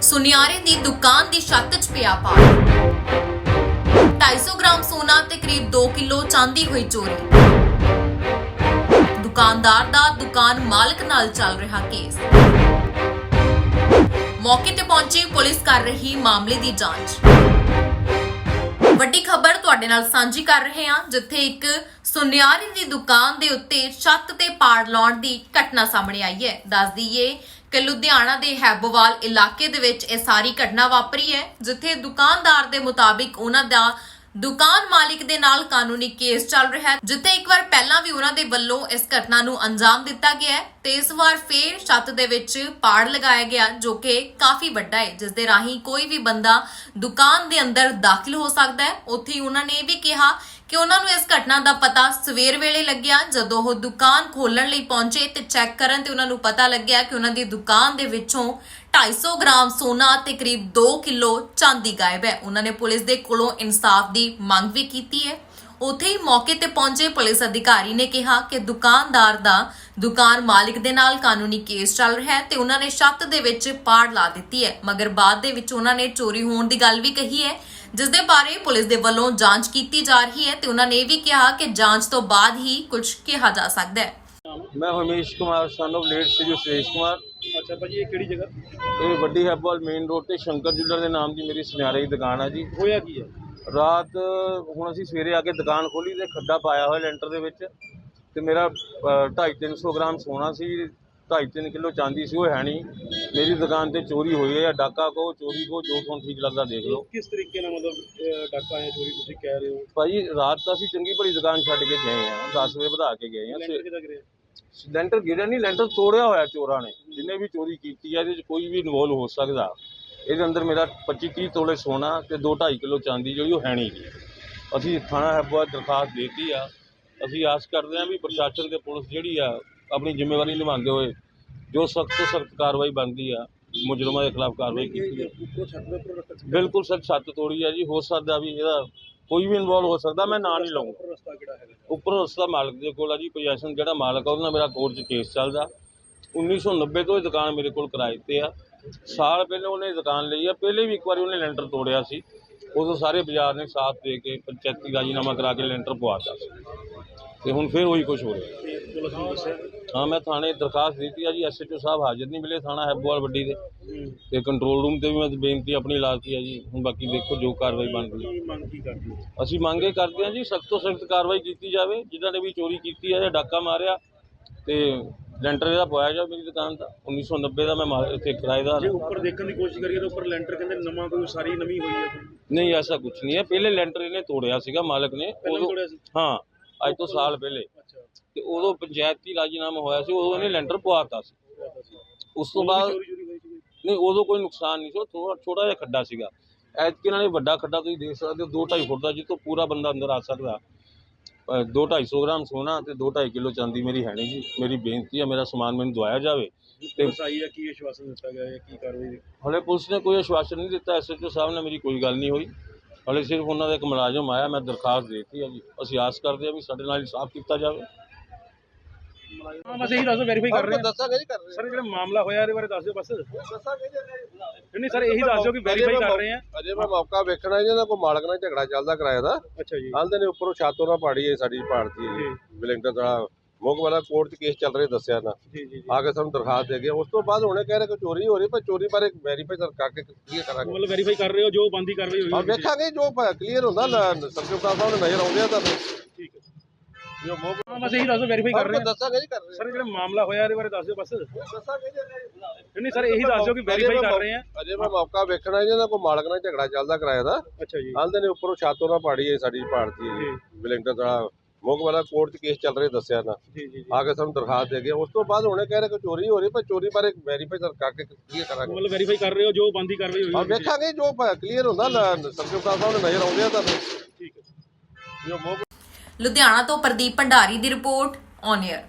ਸੁਨਿਆਰੇ ਦੀ ਦੁਕਾਨ ਦੀ ਛੱਤ 'ਚ ਪਿਆ ਪਾੜ 250 ਗ੍ਰਾਮ ਸੋਨਾ ਤੇ ਕਰੀਬ 2 ਕਿਲੋ ਚਾਂਦੀ ਹੋਈ ਚੋਰੀ। ਦੁਕਾਨਦਾਰ ਦਾ ਦੁਕਾਨ ਮਾਲਕ ਨਾਲ ਚੱਲ ਰਿਹਾ ਕੇਸ। ਮੌਕੇ ਤੇ ਪਹੁੰਚੀ ਪੁਲਿਸ ਕਰ ਰਹੀ ਮਾਮਲੇ ਦੀ ਜਾਂਚ। ਵੱਡੀ ਖਬਰ ਤੁਹਾਡੇ ਨਾਲ ਸਾਂਝੀ ਕਰ ਰਹੇ ਹਾਂ, ਜਿੱਥੇ ਇੱਕ ਸੁਨਿਆਰੀ ਦੀ ਦੁਕਾਨ ਦੇ ਉੱਤੇ ਛੱਤ ਤੇ ਪਾੜ ਲਾਉਣ ਦੀ ਘਟਨਾ ਸਾਹਮਣੇ ਆਈ ਹੈ। ਦੱਸ ਦਈਏ ਕਿ ਲੁਧਿਆਣਾ ਦੇ ਹੈਬੋਵਾਲ ਇਲਾਕੇ ਦੇ ਵਿੱਚ ਇਹ ਸਾਰੀ ਘਟਨਾ ਵਾਪਰੀ ਹੈ, ਜਿੱਥੇ ਦੁਕਾਨਦਾਰ ਦੇ ਮੁਤਾਬਿਕ ਉਹਨਾਂ ਦਾ ਦੁਕਾਨ ਮਾਲਿਕ ਦੇ ਨਾਲ ਕਾਨੂੰਨੀ ਕੇਸ ਚੱਲ ਰਿਹਾ ਹੈ। ਜਿੱਥੇ ਇੱਕ ਵਾਰ ਪਹਿਲਾਂ ਵੀ ਉਹਨਾਂ ਦੇ ਵੱਲੋਂ ਇਸ ਘਟਨਾ ਨੂੰ ਅੰਜਾਮ ਦਿੱਤਾ ਗਿਆ ਹੈ ਤੇ ਇਸ ਵਾਰ ਫੇਰ ਛੱਤ ਦੇ ਵਿੱਚ ਪਾੜ ਲਗਾਇਆ ਗਿਆ, ਜੋ ਕਿ ਕਾਫੀ ਵੱਡਾ ਹੈ, ਜਿਸ ਦੇ ਰਾਹੀਂ ਕੋਈ ਵੀ ਬੰਦਾ ਦੁਕਾਨ ਦੇ ਅੰਦਰ ਦਾਖਲ ਹੋ ਸਕਦਾ ਹੈ। ਉੱਥੇ ਹੀ ਉਹਨਾਂ ਨੇ ਇਹ ਵੀ ਕਿਹਾ ਕਿ ਉਹਨਾਂ ਨੂੰ ਇਸ ਘਟਨਾ ਦਾ ਪਤਾ ਸਵੇਰ ਵੇਲੇ ਲੱਗਿਆ, ਜਦੋਂ ਉਹ ਦੁਕਾਨ ਖੋਲਣ ਲਈ ਪਹੁੰਚੇ ਤੇ ਚੈੱਕ ਕਰਨ ਤੇ ਉਹਨਾਂ ਨੂੰ ਪਤਾ ਲੱਗਿਆ ਕਿ ਉਹਨਾਂ ਦੀ ਦੁਕਾਨ ਦੇ ਵਿੱਚੋਂ 250 ਗ੍ਰਾਮ ਸੋਨਾ ਤੇ ਕਰੀਬ 2 ਕਿਲੋ ਚਾਂਦੀ ਗਾਇਬ ਹੈ। ਉਹਨਾਂ ਨੇ ਪੁਲਿਸ ਦੇ ਕੋਲੋਂ ਇਨਸਾਫ ਦੀ ਮੰਗ ਵੀ ਕੀਤੀ ਹੈ। ਉੱਥੇ ਹੀ ਮੌਕੇ ਤੇ ਪਹੁੰਚੇ ਪੁਲਿਸ ਅਧਿਕਾਰੀ ਨੇ ਕਿਹਾ ਕਿ ਦੁਕਾਨਦਾਰ ਦਾ ਦੁਕਾਨ ਮਾਲਿਕ ਦੇ ਨਾਲ ਕਾਨੂੰਨੀ ਕੇਸ ਚੱਲ ਰਿਹਾ ਹੈ ਤੇ ਉਹਨਾਂ ਨੇ ਛੱਤ ਦੇ ਵਿੱਚ ਪਾੜ ਲਾ ਦਿੱਤੀ ਹੈ। ਮਗਰ ਬਾਅਦ ਦੇ ਵਿੱਚ ਉਹਨਾਂ ਨੇ ਚੋਰੀ ਹੋਣ ਦੀ ਗੱਲ ਵੀ ਕਹੀ ਹੈ। ਜਿਸ ਦੇ ਬਾਰੇ ਪੁਲਿਸ ਦੇ ਵੱਲੋਂ ਜਾਂਚ ਕੀਤੀ ਜਾ ਰਹੀ ਹੈ ਤੇ ਉਹਨਾਂ ਨੇ ਇਹ ਵੀ ਕਿਹਾ ਕਿ ਜਾਂਚ ਤੋਂ ਬਾਅਦ ਹੀ ਕੁਝ ਕਿਹਾ ਜਾ ਸਕਦਾ ਹੈ। ਮੈਂ ਹਮੇਸ਼ ਕੁਮਾਰ ਸਨ ਲੇਟ ਸ੍ਰੀ ਸੁਰੇਸ਼ ਕੁਮਾਰ। ਅੱਛਾ ਭਾਜੀ ਇਹ ਕਿਹੜੀ ਜਗ੍ਹਾ? ਇਹ ਵੱਡੀ ਹੈਬਵਾਲ ਮੇਨ ਰੋਡ ਤੇ ਸ਼ੰਕਰ ਜੁਲਰ ਦੇ ਨਾਮ ਦੀ ਮੇਰੀ ਸੁਨਿਆਰੇ ਦੀ ਦੁਕਾਨ ਹੈ ਜੀ। ਹੋਇਆ ਕੀ ਹੈ? ਰਾਤ ਹੁਣ ਅਸੀਂ ਸਵੇਰੇ ਆ ਕੇ ਦੁਕਾਨ ਖੋਲੀ ਤੇ ਖੱਡਾ ਪਾਇਆ ਹੋਇਆ ਲੈਂਟਰ ਦੇ ਵਿੱਚ ਤੇ ਮੇਰਾ 2.5-300 ਗ੍ਰਾਮ ਸੋਨਾ ਸੀ। 2.5-3 ਕਿਲੋ ਚਾਂਦੀ ਸੀ ਉਹ ਹੈ ਨਹੀਂ। ਮੇਰੀ ਦੁਕਾਨ ਤੇ ਚੋਰੀ ਹੋਈ ਹੈ ਜਾਂ ਡਾਕਾ ਕੋ ਚੋਰੀ ਕੋ ਜੋ ਤੁਹਾਨੂੰ ਠੀਕ ਲੱਗਦਾ ਦੇਖ ਲਓ। ਕਿਸ ਤਰੀਕੇ ਨਾਲ ਮਤਲਬ ਅਹ, ਡਾਕਾ ਆਇਆ ਚੋਰੀ ਤੁਸੀਂ ਕਹਿ ਰਹੇ ਹੋ? ਭਾਜੀ ਰਾਤ ਤਾਂ ਅਸੀਂ ਚੰਗੀ ਭਲੀ ਦੁਕਾਨ ਛੱਡ ਕੇ ਗਏ ਆ 10 ਵਜੇ ਵਧਾ ਕੇ ਗਏ ਆ ਲੈਂਟਰ ਕਿਦਾਂ ਕਰਿਆ ਲੈਂਟਰ ਗਿਰਿਆ ਨਹੀਂ ਲੈਂਟਰ ਤੋੜਿਆ ਹੋਇਆ ਚੋਰਾਂ ਨੇ। ਜਿੰਨੇ ਵੀ ਚੋਰੀ ਕੀਤੀ ਹੈ ਇਹਦੇ ਵਿੱਚ ਕੋਈ ਵੀ ਇਨਵੋਲਵ ਹੋ ਸਕਦਾ। ਇਹਦੇ ਅੰਦਰ ਮੇਰਾ 25 30 ਤੋਲੇ ਸੋਨਾ ਤੇ 2 2.5 ਕਿਲੋ ਚਾਂਦੀ ਜਿਹੜੀ ਉਹ ਹੈ ਨਹੀਂ ਗੀ ਅਸੀਂ ਥਾਣਾ ਹੈਬਵਾ ਦਰਖਾਸਤ ਦੇਤੀ ਆ। ਅਸੀਂ ਆਸ ਕਰਦੇ ਹਾਂ ਵੀ ਪ੍ਰਸ਼ਾਸਨ ਤੇ ਪੁਲਿਸ ਜਿਹੜੀ ਆ ਆਪਣੀ ਜ਼ਿੰਮੇਵਾਰੀ ਨਿਭਾਉਂਦੇ ਹੋਏ ਜੋ ਸਖਤ ਤੋਂ ਸਖਤ ਕਾਰਵਾਈ ਬਣਦੀ ਆ ਮੁਜਰਮਾਂ ਦੇ ਖਿਲਾਫ ਕਾਰਵਾਈ ਕੀਤੀ ਰੱਖ ਬਿਲਕੁਲ ਸੱਚ ਛੱਤ ਤੋੜੀ ਆ ਜੀ ਹੋ ਸਕਦਾ ਵੀ ਇਹਦਾ ਕੋਈ ਵੀ ਇਨਵੋਲਵ ਹੋ ਸਕਦਾ ਮੈਂ ਨਾਂ ਨਹੀਂ ਲਵਾਂਗਾ ਉੱਪਰ ਰਸਤਾ ਮਾਲਕ ਦੇ ਕੋਲ ਆ ਜੀ ਪੋਜੀਸ਼ਨ ਜਿਹੜਾ ਮਾਲਕ ਆ ਉਹਦੇ ਨਾਲ ਮੇਰਾ ਕੋਰਟ 'ਚ ਕੇਸ ਚੱਲਦਾ। 1990 ਤੋਂ ਇਹ ਦੁਕਾਨ ਮੇਰੇ ਕੋਲ ਕਿਰਾਏ ਤੇ ਆ। ਸਾਲ ਪਹਿਲਾਂ ਉਹਨੇ ਦੁਕਾਨ ਲਈ ਆ ਪਹਿਲੇ ਵੀ ਇੱਕ ਵਾਰੀ ਉਹਨੇ ਲੈਂਟਰ ਤੋੜਿਆ ਸੀ। ਉਦੋਂ ਸਾਰੇ ਬਾਜ਼ਾਰ ਨੇ ਸਾਥ ਦੇ ਕੇ ਪੰਚਾਇਤੀ ਰਾਜੀਨਾਮਾ ਕਰਾ ਕੇ ਲੈਂਟਰ ਪਵਾਤਾ ਸੀ। ਤੇ ਹੁਣ ਫਿਰ ਉਹੀ ਕੁਝ ਹੋ ਰਿਹਾ। ਹਾਂ ਮੈਂ ਥਾਣੇ ਦਰਖਾਸਤ ਦਿੱਤੀ ਆ ਜੀ ਐਸਐਚਓ ਸਾਹਿਬ ਹਾਜ਼ਰ ਨਹੀਂ ਮਿਲੇ ਥਾਣਾ ਹੈਬੋਵਾਲ ਵੱਡੀ ਦੇ। ਤੇ ਕੰਟਰੋਲ ਰੂਮ ਤੇ ਵੀ ਮੈਂ ਬੇਨਤੀ ਆਪਣੀ ਲਾਤੀ ਆ ਜੀ ਹੁਣ ਬਾਕੀ ਦੇਖੋ ਜੋ ਕਾਰਵਾਈ ਬਣਦੀ ਹੈ ਕੀ ਮੰਗ ਕੀ ਕਰਦੇ ਹੋ ਅਸੀਂ ਮੰਗ ਕਰਦੇ ਹਾਂ ਜੀ ਸਖਤ ਤੋਂ ਸਖਤ ਕਾਰਵਾਈ ਕੀਤੀ ਜਾਵੇ ਜਿਨ੍ਹਾਂ ਨੇ ਵੀ ਚੋਰੀ ਕੀਤੀ ਹੈ ਜਾਂ ਡਾਕਾ ਮਾਰਿਆ ਤੇ ਲੈਂਟਰ ਇਹਦਾ ਪਵਾਇਆ ਜਾਵੇ ਮੇਰੀ ਦੁਕਾਨ ਦਾ 1990 ਦਾ ਮੈਂ ਮਾਲ- ਇੱਥੇ ਕਿਰਾਏਦਾਰ ਜੇ ਹਾਂ। ਉੱਪਰ ਦੇਖਣ ਦੀ ਕੋਸ਼ਿਸ਼ ਕਰੀਏ ਤਾਂ ਉੱਪਰ ਲੈਂਟਰ ਕਹਿੰਦੇ ਨਵਾਂ ਕੋਈ ਸਾਰੀ ਨਵੀਂ ਹੋਈ ਹੈ ਕੋਈ। ਨਹੀਂ ਐਸਾ ਕੁਝ ਨਹੀਂ ਹੈ ਪਹਿਲੇ ਲੈਂਟਰ ਇਹਨੇ ਤੋੜਿਆ ਸੀਗਾ ਮਾਲਕ ਨੇ ਪਹਿਲਾਂ ਵੀ ਉਦੋਂ ਤੋੜਿਆ ਸੀ ਹਾਂ ਅੱਜ ਤੋਂ ਸਾਲ ਪਹਿਲੇ ਅੱਛਾ। ਤੇ ਉਦੋਂ ਪੰਚਾਇਤੀ ਰਾਜੀਨਾਮਾ ਹੋਇਆ ਸੀ ਉਦੋਂ ਇਹਨੇ ਲੈਂਟਰ ਪਵਾਤਾ ਸੀ। ਉਸ ਤੋਂ ਬਾਅਦ ਨਹੀਂ ਉਦੋਂ ਕੋਈ ਨੁਕਸਾਨ ਨਹੀਂ ਸੀ ਥੋੜਾ ਛੋਟਾ ਜਿਹਾ ਖੱਡਾ ਸੀਗਾ। ਐਤਕੀ ਨਾਲ ਇਹ ਵੱਡਾ ਖੱਡਾ ਤੁਸੀਂ ਦੇਖ ਸਕਦੇ ਹੋ 2.5 ਫੁੱਟ ਦਾ ਜਿੱਥੋਂ ਪੂਰਾ ਬੰਦਾ ਅੰਦਰ ਆ ਸਕਦਾ। 2-250 ਗ੍ਰਾਮ ਸੋਨਾ ਤੇ 2.5 ਕਿਲੋ ਚਾਂਦੀ ਮੇਰੀ ਹੈ ਨਹੀਂ ਜੀ ਮੇਰੀ ਬੇਨਤੀ ਹੈ ਮੇਰਾ ਸਮਾਨ ਮੈਨੂੰ ਦਵਾਇਆ ਜਾਵੇ। ਪੁਲਿਸ ਆਈ ਹੈ ਕੀ ਆਸ਼ਵਾਸਨ ਦਿੱਤਾ ਗਿਆ ਹੈ ਕੀ ਕਾਰਵਾਈ ਹਲੇ ਪੁਲਿਸ ਨੇ ਕੋਈ ਆਸ਼ਵਾਸਨ ਨਹੀਂ ਦਿੱਤਾ ਐਸਐਚਓ ਸਾਹਿਬ ਨਾਲ ਮੇਰੀ ਕੋਈ ਗੱਲ ਨਹੀਂ ਹੋਈ। ਹਲੇ ਸਿਰਫ ਉਹਨਾਂ ਦਾ ਇੱਕ ਮੁਲਾਜ਼ਮ ਆਇਆ ਮੈਂ ਦਰਖਾਸਤ ਦਿੱਤੀ ਹੈ ਜੀ। ਅਸੀਂ ਆਸ ਕਰਦੇ ਹਾਂ ਵੀ ਸਾਡੇ ਨਾਲ ਇਨਸਾਫ ਕੀਤਾ ਜਾਵੇ। ਹਾਂ ਬਸ ਇਹੀ ਦੱਸੋ ਵੈਰੀਫਾਈ ਕਰ ਰਹੇ ਹਾਂ। ਦੱਸਾਂਗੇ ਜੀ ਕਰ ਰਹੇ ਸਰ ਜਿਹੜਾ ਮਾਮਲਾ ਹੋਇਆ ਇਹਦੇ ਬਾਰੇ ਦੱਸ ਦਿਓ ਬਸ। ਦੱਸਾਂਗੇ ਜੀ ਨਹੀਂ ਸਰ ਇਹੀ ਦੱਸ ਦਿਓ ਕਿ ਵੈਰੀਫਾਈ ਕਰ ਰਹੇ ਆ ਅਜੇ ਮੈਂ ਮੌਕਾ ਵੇਖਣਾ ਜੀ ਇਹਨਾਂ ਕੋਈ ਮਾਲਕ ਨਾਲ ਝਗੜਾ ਚੱਲਦਾ ਕਿਰਾਏ ਦਾ। ਅੱਛਾ ਜੀ। ਆਂਦੇ ਨੇ ਉੱਪਰੋਂ ਛਾਤੋਂ ਨਾ ਪਾੜੀ ਹੈ ਸਾਡੀ ਪਾੜਤੀ ਹੈ ਜੀ। ਬਿਲਿੰਗਟਨ ਦਾ ਮੋਗ ਵਾਲਾ ਕੋਰਟ 'ਚ ਕੇਸ ਚੱਲ ਰਿਹਾ ਦੱਸਿਆ ਨਾ। ਜੀ ਜੀ ਜੀ। ਆ ਕੇ ਸਾਨੂੰ ਦਰਖਾਸਤ ਦੇ ਗਿਆ ਉਸ ਤੋਂ ਬਾਅਦ ਹੁਣੇ ਕਹਿ ਰਹੇ ਕਿ ਚੋਰੀ ਹੋ ਰਹੀ ਪਰ ਚੋਰੀ ਬਾਰੇ ਵੈਰੀਫਾਈ ਸਰ ਕਰਕੇ ਕਲੀਅਰ ਕਰਾਂਗੇ। ਮਤਲਬ ਵੈਰੀਫਾਈ ਕਰ ਰਹੇ ਹੋ ਜੋ ਬੰਦੀ ਕਾਰਵਾਈ ਹੋਈ ਆ ਵੇਖਾਂਗੇ ਜੋ ਕਲੀਅਰ ਹੁੰਦਾ ਸਰਕਟ ਸਾਹਿਬ ਨੇ ਨਜ਼ਰ ਆਉਂਦੇ ਆ ਤਾਂ ਠੀਕ ਹੈ। ਜੋ ਮੋਗ ਹਾਂ ਬਸ ਇਹੀ ਦੱਸੋ ਵੈਰੀਫਾਈ ਕਰ ਰਹੇ ਆ ਦੱਸਾਂਗੇ ਜੀ ਕਰ ਰਹੇ ਸਰ ਜਿਹੜਾ ਮਾਮਲਾ ਹੋਇਆ ਇਹਦੇ ਬਾਰੇ ਦੱਸ ਦਿਓ ਬਸ ਦੱਸਾਂਗੇ ਜੀ। ਨਹੀਂ ਸਰ ਇਹੀ ਦੱਸ ਦਿਓ ਕਿ ਵੈਰੀਫਾਈ ਕਰ ਰਹੇ ਆ ਅਜੇ ਮੈਂ ਮੌਕਾ ਵੇਖਣਾ ਜੀ ਇਹਨਾਂ ਕੋਈ ਮਾਲਕ ਨਾਲ ਝਗੜਾ ਚੱਲਦਾ ਕਿਰਾਏ ਦਾ। ਅੱਛਾ ਜੀ। ਆਂਦੇ ਨੇ ਉੱਪਰੋਂ ਛਾਤੋਂ ਨਾ ਪਾੜੀ ਹੈ ਸਾਡੀ ਪਾੜਤੀ ਹੈ ਜੀ। ਬਿਲਿੰਗਟਨ ਦਾ ਮੋਗ ਵਾਲਾ ਕੋਰਟ 'ਚ ਕੇਸ ਚੱਲ ਰਿਹਾ ਦੱਸਿਆ ਨਾ। ਜੀ ਜੀ ਜੀ। ਆ ਕੇ ਸਾਨੂੰ ਦਰਖਾਸਤ ਦੇ ਗਿਆ ਉਸ ਤੋਂ ਬਾਅਦ ਹੁਣੇ ਕਹਿ ਰਹੇ ਕਿ ਚੋਰੀ ਹੋ ਰਹੀ ਪਰ ਚੋਰੀ ਬਾਰੇ ਵੈਰੀਫਾਈ ਸਰ ਕਰਕੇ ਕਲੀਅਰ ਕਰਾਂਗੇ। ਮਤਲਬ ਵੈਰੀਫਾਈ ਕਰ ਰਹੇ ਹੋ ਜੋ ਬੰਦੀ ਕਾਰਵਾਈ ਹੋਈ ਆ ਵੇਖਾਂਗੇ ਜੋ ਕਲੀਅਰ ਹੁੰਦਾ ਸਰਕਟ ਸਾਹਿਬ ਨੇ ਨਜ਼ਰ ਆਉਂਦੇ ਆ ਤਾਂ ਠੀਕ ਹੈ। ਜੋ ਮੋਗ ਲੁਧਿਆਣਾ ਤੋਂ ਪ੍ਰਦੀਪ ਭੰਡਾਰੀ ਦੀ ਰਿਪੋਰਟ ਔਨ 에ਅਰ